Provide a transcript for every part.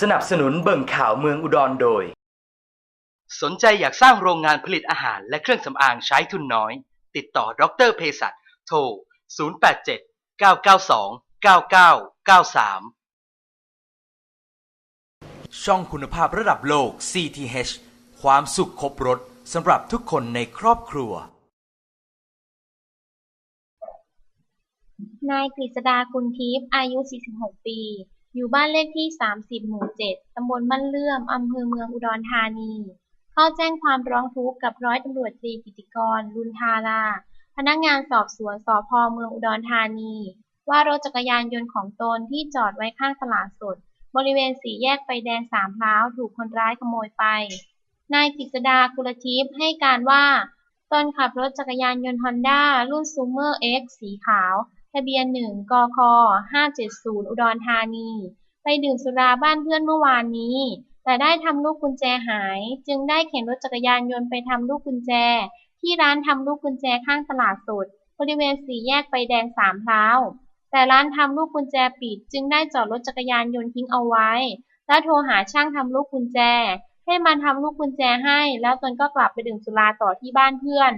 สนับสนุนเบิ่งข่าวเมืองอุดรโดย สนใจอยากสร้างโรงงานผลิตอาหารและเครื่องสำอางใช้ทุนน้อย ติดต่อดรเภสัชโทร 087 992 9993 ช่องคุณภาพระดับโลก CTH ความสุขครบรถสำหรับทุกคนในครอบครัว นายกฤษดากุลทิพย์อายุ 46 ปี อยู่บ้านเลขที่ 30 หมู่ 7 ตำบลบ้านเลื่อม อำเภอเมืองอุดรธานี เข้าแจ้งความร้องทุกข์กับร้อยตำรวจตรีกิติกร ลุนทารา พนักงานสอบสวนสพเมืองอุดรธานี ว่ารถจักรยานยนต์ของตนที่จอดไว้ข้างตลาดสด บริเวณสี่แยกไฟแดงสามพร้าวถูกคนร้ายขโมยไป นายกฤษดากุลทิพย์ให้การว่าตนขับรถจักรยานยนต์ฮอนด้ารุ่นซูเมอร์เอ็กสีขาว ทะเบียนหนึ่งกค570อุดรธานี ไปดื่มสุราบ้านเพื่อนเมื่อวานนี้ แต่ได้ทำลูกกุญแจหาย จึงได้เข็นรถจักรยานยนต์ไปทำลูกกุญแจ ที่ร้านทำลูกกุญแจข้างตลาดสด บริเวณสี่แยกไฟแดงสามพร้าวแต่ร้านทำลูกกุญแจปิด จึงได้จอดรถจักรยานยนต์ทิ้งเอาไว้ แล้วโทรหาช่างทำลูกกุญแจ ให้มาทำลูกกุญแจให้ แล้วตนก็กลับไปดื่มสุราต่อที่บ้านเพื่อน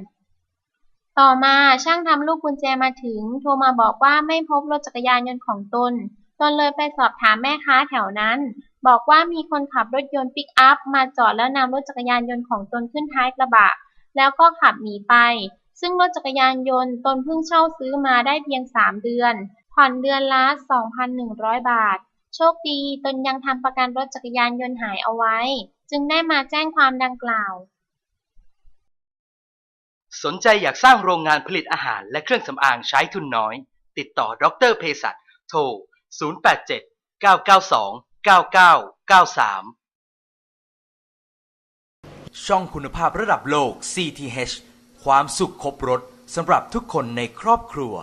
ต่อมาช่างทำลูกกุญแจมาถึง โทรมาบอกว่าไม่พบรถจักรยานยนต์ของตน ตนเลยไปสอบถามแม่ค้าแถวนั้น บอกว่ามีคนขับรถยนต์ปิกอัพ มาจอดแล้วนำรถจักรยานยนต์ของตนขึ้นท้ายกระบะ แล้วก็ขับหนีไป ซึ่งรถจักรยานยนต์ตนเพิ่งเช่าซื้อมาได้เพียง 3 เดือน ผ่อนเดือนละ 2,100 บาท โชคดีตนยังทำประกันรถจักรยานยนต์หายเอาไว้ จึงได้มาแจ้งความดังกล่าว สนใจอยากสร้างโรงงานผลิตอาหารและเครื่องสำอางใช้ทุนน้อย ติดต่อดรเภสัชโทร 087 992 9993 ช่องคุณภาพระดับโลก CTH ความสุขครบรถสำหรับทุกคนในครอบครัว